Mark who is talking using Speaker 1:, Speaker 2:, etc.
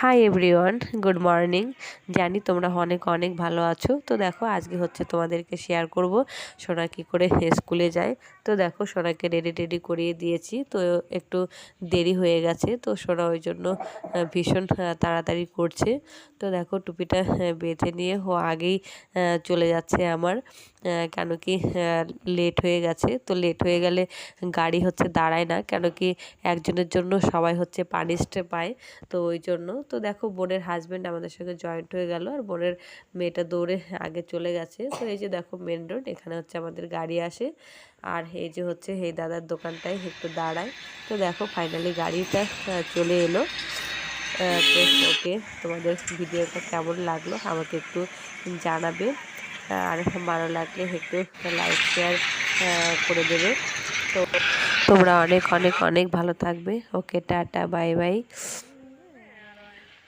Speaker 1: Hi everyone good morning জানি তোমরা অনেক অনেক ভালো আছো। তো দেখো, আজকে হচ্ছে তোমাদেরকে শেয়ার করব। সোনা কী করে স্কুলে যায়। তো দেখো, সোনাকে রেডি টেডি করিয়ে দিয়েছি। তো একটু দেরি হয়ে গেছে। তো সোনা ওই জন্য ভীষণ তাড়াতাড়ি করছে। তো দেখো, টুপিটা বেঁধে নিয়ে ও আগেই চলে যাচ্ছে আমার। কেন কি লেট হয়ে গেছে। তো লেট হয়ে গেলে গাড়ি হচ্ছে দাঁড়ায় না। কেন কি, একজনের জন্য সবাই হচ্ছে পানিশড পায়। তো ওই জন্য তো দেখো বোনের হাজব্যান্ড আমাদের সঙ্গে জয়েন্ট হয়ে গেল আর বোনের মেয়েটা দৌড়ে আগে চলে গেছে। তো এই যে দেখো মেন রোড এখানে হচ্ছে আমাদের গাড়ি আসে। আর এই যে হচ্ছে এই দাদার দোকানটায় একটু দাঁড়ায়। তো দেখো ফাইনালি গাড়িটা চলে এলো। তো ওকে তোমাদের ভিডিওটা কেমন লাগল আমাকে একটু জানাবে। আর ভালো লাগলে একটু লাইক শেয়ার করে দেবে। তো তোমরা অনেক অনেক অনেক ভালো থাকবে। ওকে টাটা বাই বাই